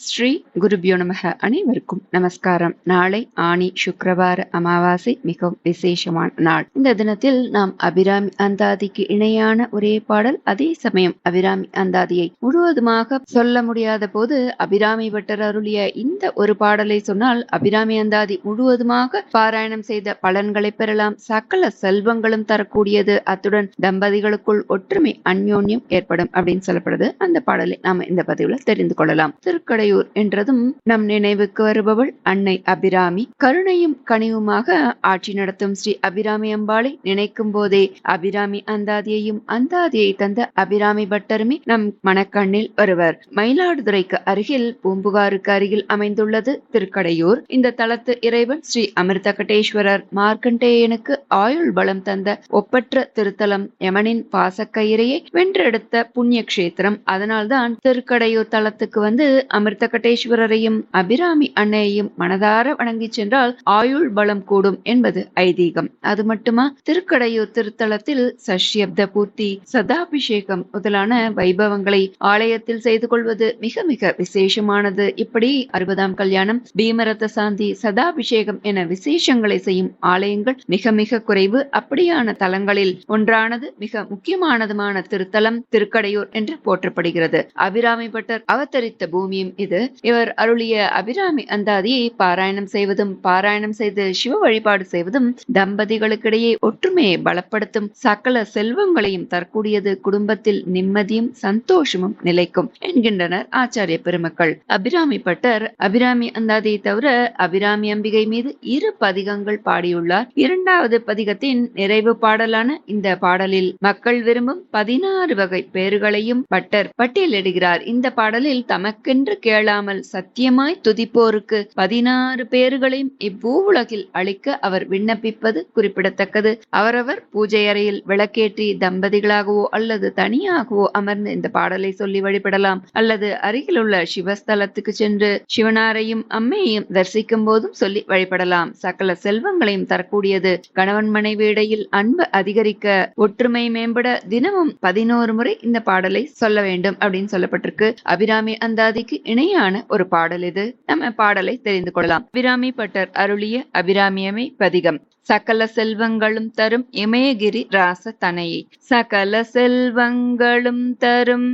ஸ்ரீ குருபியோ நமக அனைவருக்கும் நமஸ்காரம். நாளை ஆணி சுக்கரவார அமாவாசை மிகவும் விசேஷமான நாள். இந்த தினத்தில் நாம் அபிராமி அந்தாதிக்கு இணையான ஒரே பாடல் அதே சமயம் அபிராமி அந்தாதியை முழுவதுமாக சொல்ல முடியாத போது அபிராமி பட்டர் அருளிய இந்த ஒரு பாடலை சொன்னால் அபிராமி அந்தாதி முழுவதுமாக பாராயணம் செய்த பலன்களை பெறலாம். சகல செல்வங்களும் தரக்கூடியது. அத்துடன் தம்பதிகளுக்குள் ஒற்றுமை அந்யோன்யம் ஏற்படும் அப்படின்னு சொல்லப்படுது. அந்த பாடலை நாம இந்த பதிவுல தெரிந்து கொள்ளலாம். திருக்கடை திருக்கடையூர் என்றதும் நம் நினைவுக்கு வருபவள் அன்னை அபிராமி. கருணையும் கனிவுமாக ஆட்சி நடத்தும் ஸ்ரீ அபிராமி அம்பாளை நினைக்கும் போதே அபிராமி அந்தாதியையும் அந்தாதியை தந்த அபிராமி பட்டருமே நம் மனக்கண்ணில் வருவர். மயிலாடுதுறைக்கு அருகில் பூம்புகாருக்கு அருகில் அமைந்துள்ளது திருக்கடையூர். இந்த தலத்து இறைவன் ஸ்ரீ அமிர்தகடேஸ்வரர் மார்க்கண்டேயனுக்கு ஆயுள் பலம் தந்த ஒப்பற்ற திருத்தலம் யமனின் பாசக்கயிறையை வென்றெடுத்த புண்ணிய கஷேத்திரம் அதனால்தான் திருக்கடையூர் தலத்துக்கு வந்து அமிர்த அமிர்தகடேஸ்வரரையும் அபிராமி அன்னையையும் மனதார வணங்கி சென்றால் ஆயுள் பலம் கூடும் என்பது ஐதீகம். அது மட்டுமா? திருக்கடையூர் திருத்தலத்தில் சஷ்யப்த பூர்த்தி சதாபிஷேகம் முதலான வைபவங்களை ஆலயத்தில் செய்து கொள்வது மிக மிக விசேஷமானது. இப்படி அறுபதாம் கல்யாணம் பீமரத்த சாந்தி சதாபிஷேகம் என விசேஷங்களை செய்யும் ஆலயங்கள் மிக மிக குறைவு. அப்படியான தலங்களில் ஒன்றானது மிக முக்கியமானதுமான திருத்தலம் திருக்கடையூர் என்று போற்றப்படுகிறது. அபிராமி பட்டர் அவதரித்த பூமியும் செய்து இவர் அருளிய அபிராமி அந்தாதியை பாராயணம் செய்வதும் பாராயணம் செய்து சிவ வழிபாடு செய்வதும் தம்பதிகளுக்கிடையே ஒற்றுமையை பலப்படுத்தும் சகல செல்வங்களையும் தரக்கூடியது குடும்பத்தில் நிம்மதியும் சந்தோஷமும் நிலைக்கும் என்கின்றனர் ஆச்சாரிய பெருமக்கள். அபிராமி பட்டர் அபிராமி அந்தாதியை தவிர அபிராமி அம்பிகை மீது இரு பதிகங்கள் பாடியுள்ளார். இரண்டாவது பதிகத்தின் நிறைவு பாடலான இந்த பாடலில் மக்கள் விரும்பும் பதினாறு வகை பேறுகளையும் பட்டர் பட்டியலிடுகிறார். இந்த பாடலில் தமக்கென்று கேளாமல் சத்தியமாய் துதிப்போருக்கு பதினாறு பேர்களையும் இவ்வூவுலகில் அளிக்க அவர் விண்ணப்பிப்பது குறிப்பிடத்தக்கது. அவரவர் பூஜை அறையில் விளக்கேற்றி தம்பதிகளாகவோ அல்லது தனியாகவோ அமர்ந்து இந்த பாடலை சொல்லி வழிபடலாம். அல்லது அருகிலுள்ள சிவஸ்தலத்துக்கு சென்று சிவனாரையும் அம்மையையும் தரிசிக்கும் போதும் சொல்லி வழிபடலாம். சகல செல்வங்களையும் தரக்கூடியது. கணவன் மனைவி இடையில் அன்பு அதிகரிக்க ஒற்றுமை மேம்பட தினமும் பதினோரு முறை இந்த பாடலை சொல்ல வேண்டும் அப்படின்னு சொல்லப்பட்டிருக்கு. அபிராமி அந்தாதிக்கு இணை இனிமையான ஒரு பாடல் இது. நம்ம பாடலை தெரிந்து கொள்ளலாம். அபிராமி பட்டர் அருளிய அபிராமியமை பதிகம். சகல செல்வங்களும் தரும் இமயகிரி ராச தனையை சகல செல்வங்களும் தரும்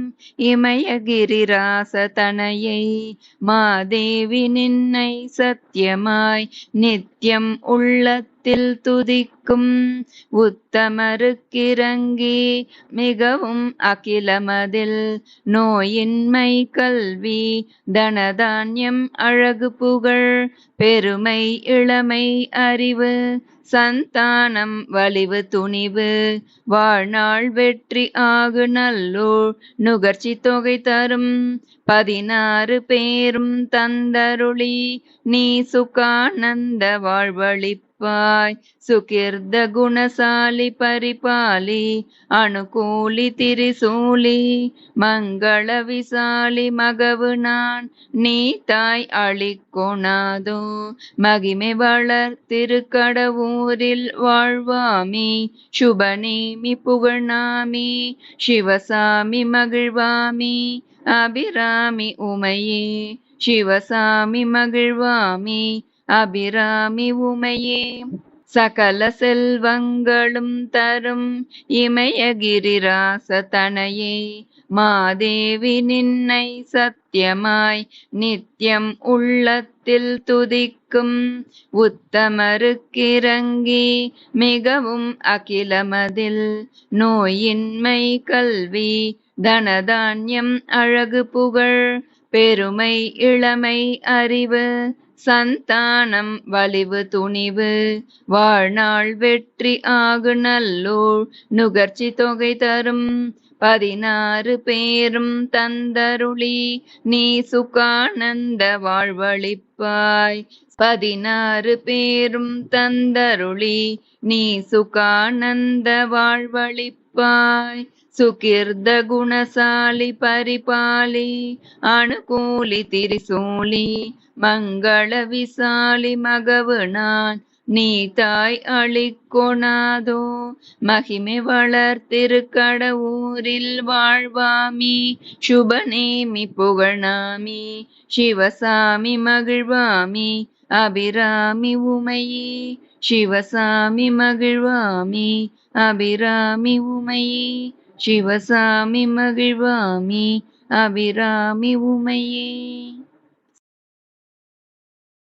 இமயகிரி ராச தனையை மாதேவி நின்னை சத்தியமாய் நித்தியம் உள்ளத்தில் துதிக்கும் உத்தமருக்கிறங்கி மிகவும் அகிலமதில் நோயின்மை கல்வி தனதான்யம் அழகு புகழ் பெருமை இளமை அறிவு சந்தானம் வலிவு துணிவு வாழ்நாள் வெற்றி ஆகு நல்லோர் நுகர்ச்சி தொகை தரும். பதினாறு பேரும் தந்தருளி நீ சுகானந்த வாழ்வழி வாழ்வழிப்பாய் சுகிர்த குணசாலி பரிபாலி அனுகூலி திரிசூலி மங்கள விசாலி மகவு நான் நீ தாய் அழிக்கொணாதோ மகிமை வளர் திருக்கடவூரில் வாழ்வாமி சுபநேமி புகழ்நாமி சிவசாமி மகிழ்வாமி அபிராமி உமையே சிவசாமி மகிழ்வாமி அபிராமி உமையே சகல செல்வங்களும் தரும் இமயகிரிராச தனையே மாதேவி நின்னை சத்தியமாய் நித்தியம் உள்ளத்தில் துதிக்கும் உத்தமருக்கிறங்கி மிகவும் அகிலமதில் நோயின்மை கல்வி தனதான்யம் அழகு புகழ் பெருமை இளமை அறிவு சந்தானம் வலிவு துணிவு வாழ்நாள் வெற்றி ஆகு நல்லோர் நுகர்ச்சி தொகை தரும். பதினாறு பேரும் தந்தருளி நீ சுகானந்த வாழ்வழிப்பாய். பதினாறு பேரும் தந்தருளி நீ சுகானந்த வாழ்வழிப்பாய். சுகிர்த குணசாலி பரிபாலி அனுகூலி திரிசூலி மங்கள விசாலி மகவு நான் நீ தாய் அழிக்கொணாதோ மகிமை வளர்த்திருக்கடவூரில் வாழ்வாமி சுபநேமி புகழாமி சிவசாமி மகிழ்வாமி அபிராமி உமையே சிவசாமி மகிழ்வாமி அபிராமி உமையே சிவசாமி மகிழ்வாமி அபிராமி உமையே.